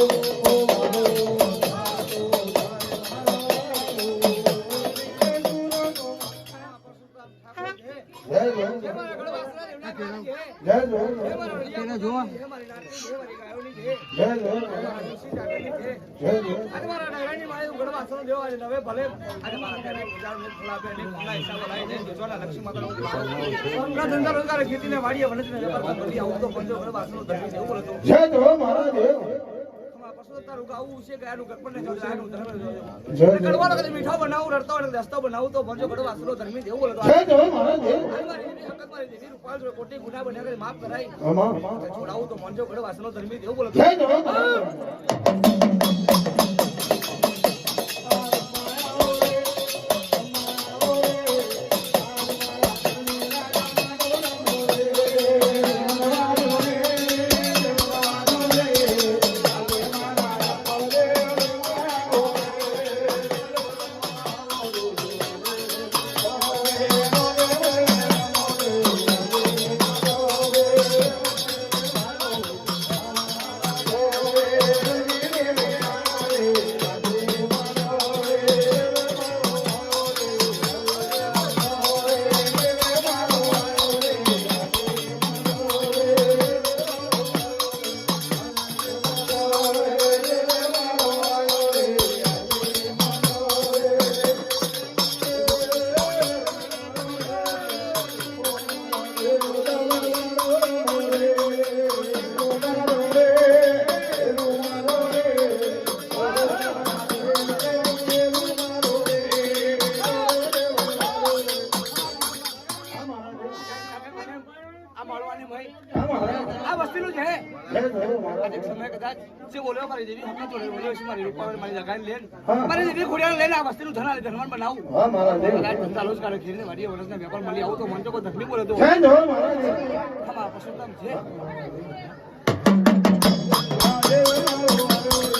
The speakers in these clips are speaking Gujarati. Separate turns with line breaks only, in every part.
મારા દેવ જય મારા
માફ કરાય છોડાવું તો મનજો ઘડો વાસનો ધર્મી દેવું બોલો જે બોલ્યો મારી દેવી હમણાં જોડે બોલ્યો છે મારી મારી જગાને લેન મારી દેવી ખોડિયાને લઈને આ વસ્તીનું ધન ધનવાન બનાવું
હા મારા દેવ
કદાચ ધંધા જ કરે ખીરને વાડીએ વરસના વેપાર મળી આવું તો મન તો કોઈ તકલીફ બોલે તો
જય મારા
પશુતમ છે મારું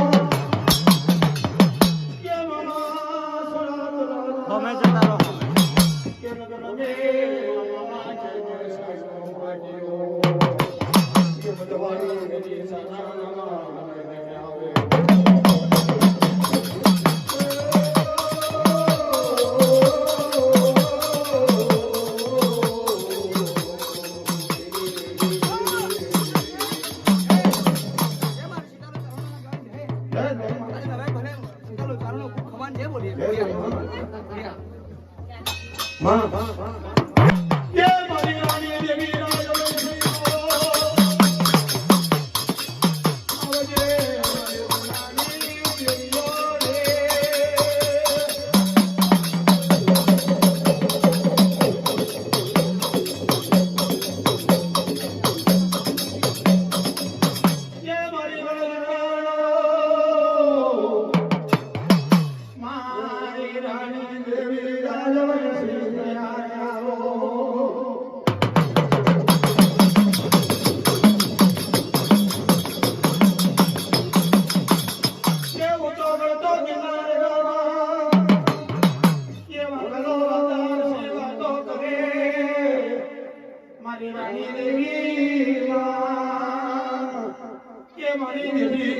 મારી દેવી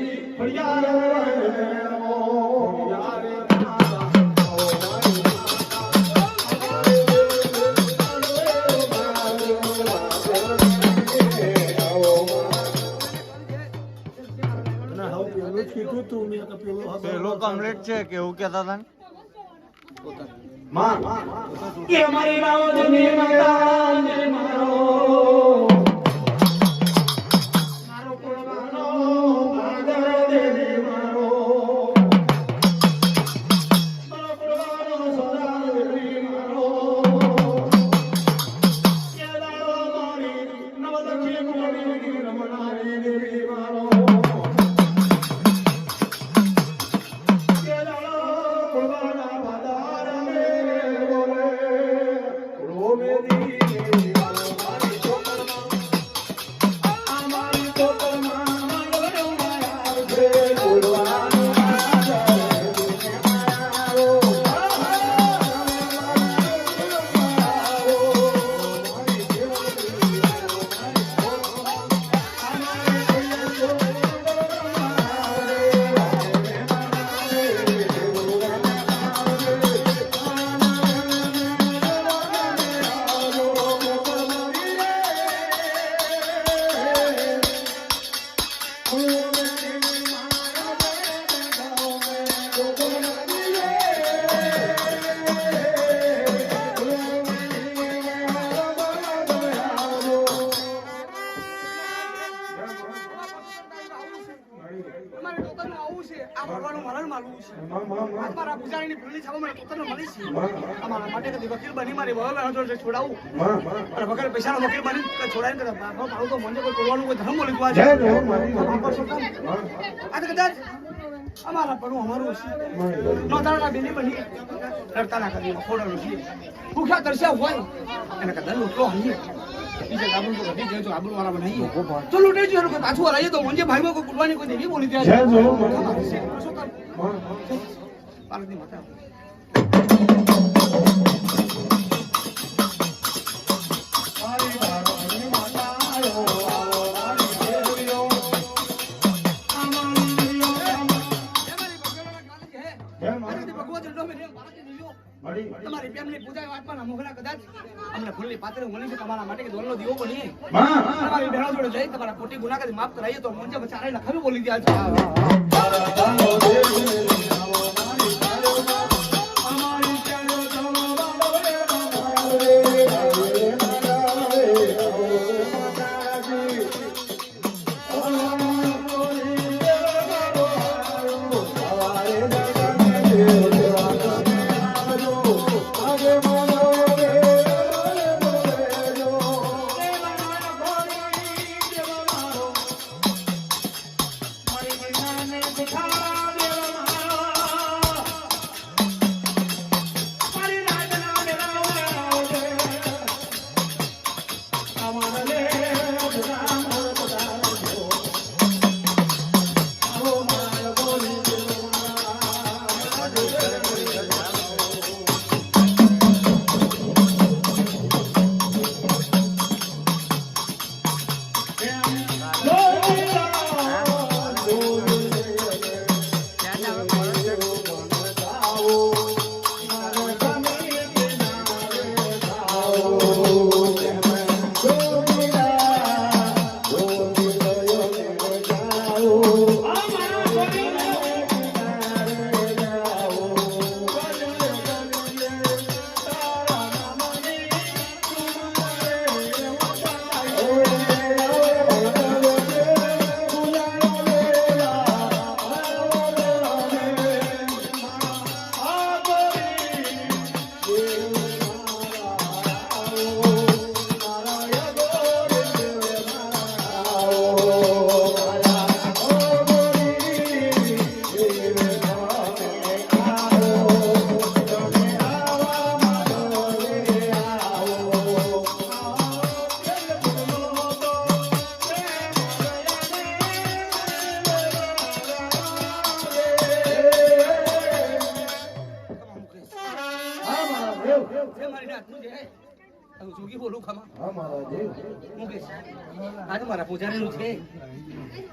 ઓ
પેલો કમ્પ્લીટ છે કેવું કેતા હતા ને?
માં કે મારી મારો મારો.
આ ભરવાનું મરણ માલવું છે. આજ મારા પૂજારીની ભૂલની છાપા મને ટોકનનું મળી છે. અમારા માટે કદી વકીલ બની મારી વગર લાનો છોડાવું. અને વગર પૈસાનો વકીલ બની છોડાવીને કદાચ બાપા મારું તો મને કોઈ બોલવાનું કોઈ ધર્મ દઉં આજે કદાચ અમારા પણ અમારું છે. નોંધાણા બેની બની રડતા ના કરી ખોડાનું છે. ભૂખ્યા તરસ્યા હોય એને કદાચ લૂંટલો હઈએ બીજા ગાબડું તો વધી જાય તો આબરૂ વાળા બનાવીએ તો લૂંટાઈ જવાનું કોઈ પાછું હલાઈએ તો મંજે ભાઈમાં કોઈ કુલવાની કોઈ દેવી બોલી દે
જય જય
અમારું છે. શું કામ? પાર્વતી માતા તમારી પ્રેમની પૂજા વાતમાં મોહના કદાચ અમને ફૂલની પાત્ર મળી છે તમારા માટે કે દોલનો દીવો બનીએ. તમારી બહેનો જોડે જઈ તમારા ખોટી ગુના કરી માફ કરાવીએ તો મંજે બચારે લખાવી બોલી દે છે.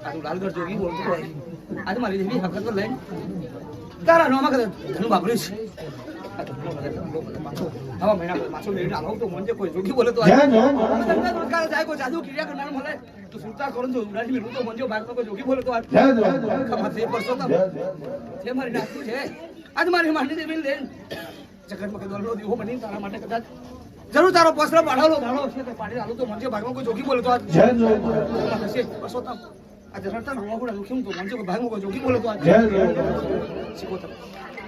આ લાલગઢ જોગી બોલતો હોય. આજે મારી દેવી હકત લઈને. તારા નોમાં છે. આ તો બોલો કદાચ ધનું બોલો પાછો. આવા મહિના પાછો લઈને આવો તો મન કોઈ જોગી બોલે તો
જય જય
ધંધા રોજગાર જાય કોઈ જાદુ ક્રિયા કરનાર મળે. તો સુરતા કરું તો ઉડાડી મેળવું તો મંજો ભાગમાં કોઈ જોગી બોલે તો આ.
જય જય
ખમા છે પરસો તો
જય જય
જે મારી નાખતું છે. આજ મારી માંડી દેવી કઈ દોડલો દીવો બની તારા માટે કદાચ જરૂર તારો પસરો પાડો ધાડો. છે તો પાડી આલું તો મંજો ભાગમાં કોઈ જોગી બોલે તો આજ.
જય જય
હશે બસો તમ આજે રડતા રડવા ગુડા દુખ્યું તો મંજો ભાગમાં કોઈ જોગી બોલે તો આજ
જય જય
શીખો તમે
કે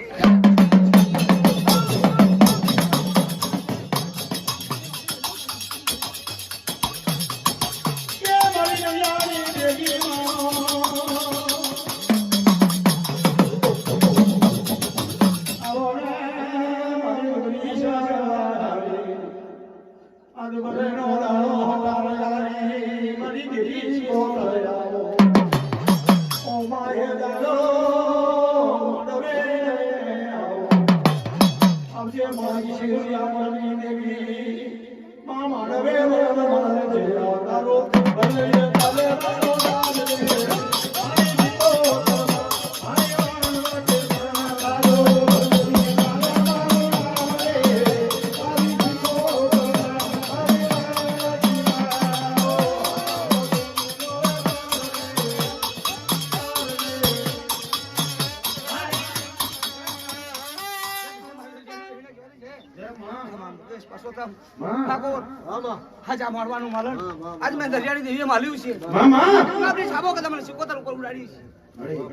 મારવાનું માલણ. આજ મેં દરિયાની દેવીએ માલ્યું છે.
મામા.
આપણી સાબો કદા મને સિકોતર ઉપર ઉડાડી છે.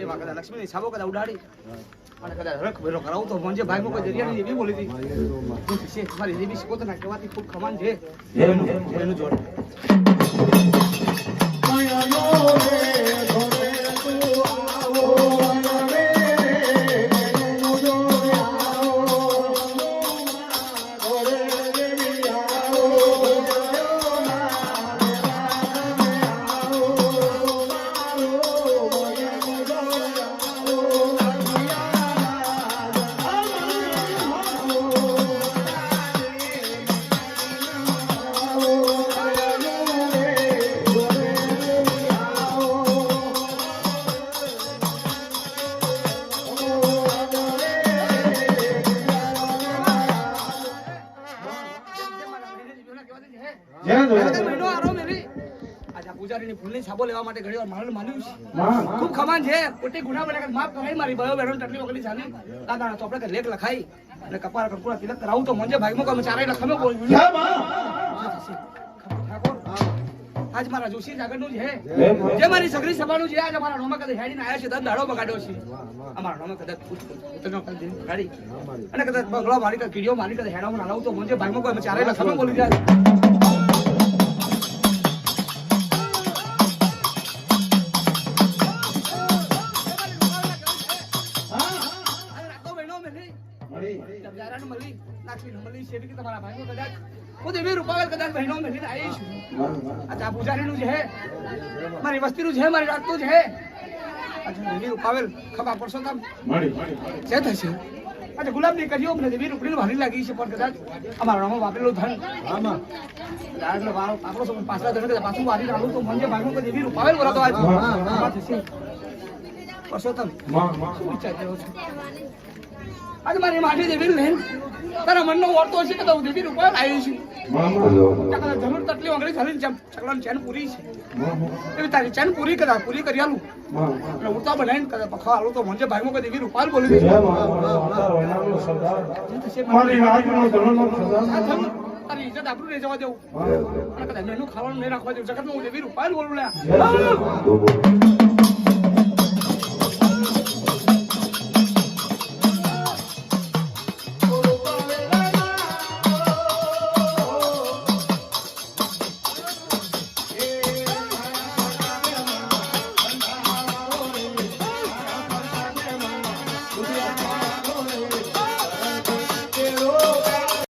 એમાં કદા લક્ષ્મીની સાબો કદા ઉડાડી. અને કદાચ રખ ભેરો કરાવું તો મંજે ભાઈમાં કોઈ દરિયાની દેવી બોલી હતી. છે મારી દેવી સિકોતર ના કહેવાથી ખૂબ ખમાન છે. એનું એનું જોડ. છાબો લેવા માટે ઘણી વાર મારણ માન્યું ખૂબ ખમાન છે. ખોટી ગુના બને માફ કરાય મારી બયો બહેનો તકલીફ વગલી ચાલી દાદા તો આપણે લેખ લખાઈ અને કપાળ કંકુડા તિલક કરાવું તો મંજે ભાઈમાં કોઈ ચારે લખમે આજ મારા જોશી જાગરનું છે જે મારી સગરી સભાનું છે આજ અમારા નોમાં કદાચ હેડીને આવ્યા છે દસ દાડો બગાડ્યો છે. અમારા નોમાં કદાચ ઉતરનો કદાચ બગાડી અને કદાચ બંગલો મારી કદાચ કીડીઓ મારી કદાચ હેડામાં હલાવું તો મંજે ભાઈમાં કોઈ ચારે લખમે બોલી જાય. કે તમારા ભાઈઓ કદાચ હું દેવી રૂપાવેલ કદાચ બહેનો મેલીને આવી છું આ ચા પૂજારીનું છે મારી વસ્તીનું છે મારી રાતનું છે અચ્છા દેવી રૂપાવેલ ખબર પડશો તમ. થશે. અચ્છા ગુલાબની કરીઓ મને દેવી રૂપડી ભારી લાગી છે પણ કદાચ અમારા વાપરેલું ધન.
આમાં
એટલે આપણો સમય પાછલા ધન કદાચ પાછું વારી લાવું તો મને ભાગમાં કોઈ દેવી રૂપાવેલ બોલાતો આજ
હા, હા.
પરસોત્તમમાં
માં.
શું વિચાર કર્યો છે? આજે મારી માટી દેવી લઈને તારા મનનો વર્તો છે કે તો દેવી રૂપાવેલ આવી છું. જરૂર તટલી વગડી ચાલીને ચમ ચકલાની ચેન પૂરી છે. એવી તારી ચેન પૂરી કરા પૂરી કરી આલું. એટલે ઉડતા બનાવીને કદાચ પખા આલું તો મંજે ભાઈમાં કોઈ દેવી રૂપાલ બોલી દે
જય માં માતા વૈનાનો સરદાર. મારી રાજનો ધનનો સરદાર.
તારી ઇજ્જત આપણું નહીં જવા દેવું. અને કદાચ એનું ખાવાનું નહીં રાખવા દેવું. જગતમાં હું દેવી રૂપાલ બોલું લે
જય જય